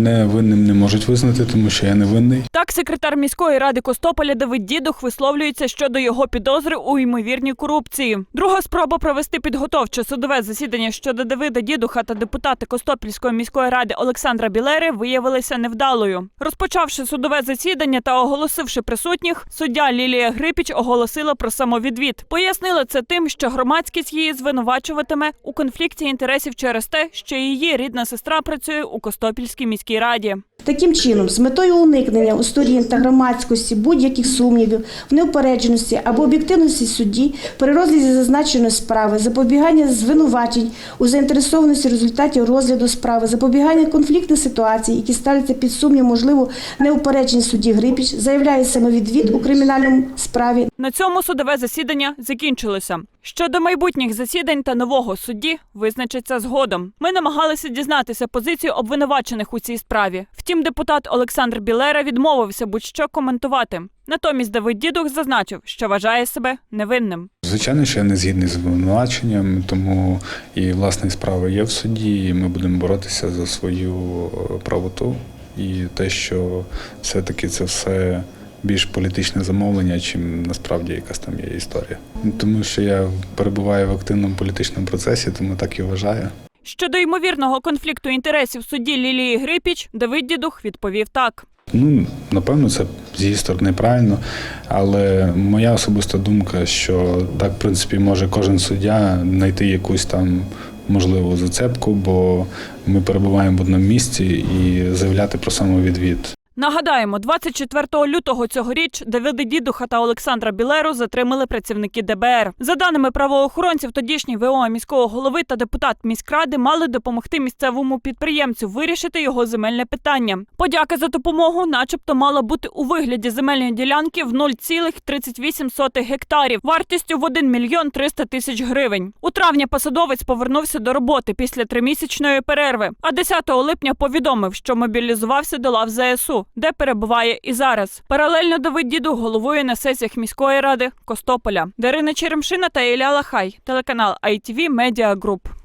Мене винним не можуть визнати, тому що я не винний. Так, секретар міської ради Костополя Давид Дідух висловлюється щодо його підозри у ймовірній корупції. Друга спроба провести підготовче судове засідання щодо Давида Дідуха та депутата Костопільської міської ради Олександра Білери виявилися невдалою. Розпочавши судове засідання та оголосивши присутніх, суддя Лілія Грипіч оголосила про самовідвід. Пояснила це тим, що громадськість її звинувачуватиме у конфлікті інтересів через те, що її рідна сестра працює у Костопільській міській раді. Таким чином, з метою уникнення у сторін та громадськості будь-яких сумнівів в неупередженості або об'єктивності судді при розгляді зазначеної справи, запобігання звинувачень у заінтересованості результатів розгляду справи, запобігання конфліктних ситуацій, які ставляться під сумнів, можливо, неупередженість судді Грипіч, заявляє самовідвід у кримінальному справі На цьому судове засідання закінчилося. Щодо майбутніх засідань та нового судді визначиться згодом. Ми намагалися дізнатися позицію обвинувачених у цій справі. Втім, депутат Олександр Білера відмовився будь-що коментувати. Натомість Давид Дідух зазначив, що вважає себе невинним. Звичайно, що я не згідний з обвинуваченням, тому і власне справа є в суді, і ми будемо боротися за свою е, правоту і те, що все-таки це все більш політичне замовлення, чим насправді якась там є історія. Тому що я перебуваю в активному політичному процесі, тому так і вважаю. Щодо ймовірного конфлікту інтересів судді Лілії Грипіч, Давид Дідух відповів так. Ну, напевно, це з її сторони правильно, але моя особиста думка, що так, в принципі, може кожен суддя знайти якусь там можливу зацепку, бо ми перебуваємо в одному місці і заявляти про самовідвід. Нагадаємо, 24 лютого цьогоріч Давида Дідуха та Олександра Білеру затримали працівники ДБР. За даними правоохоронців, тодішній ВО міського голови та депутат міськради мали допомогти місцевому підприємцю вирішити його земельне питання. Подяка за допомогу, начебто, мала бути у вигляді земельної ділянки в 0,38 гектарів вартістю в 1 мільйон 300 тисяч гривень. У травні посадовець повернувся до роботи після тримісячної перерви. А 10 липня повідомив, що мобілізувався до лав ЗСУ, де перебуває і зараз. Паралельно Давид Діду головує на сесіях міської ради Костополя. Дарина Черемшина та Ілля Лахай, телеканал ITV Media Group.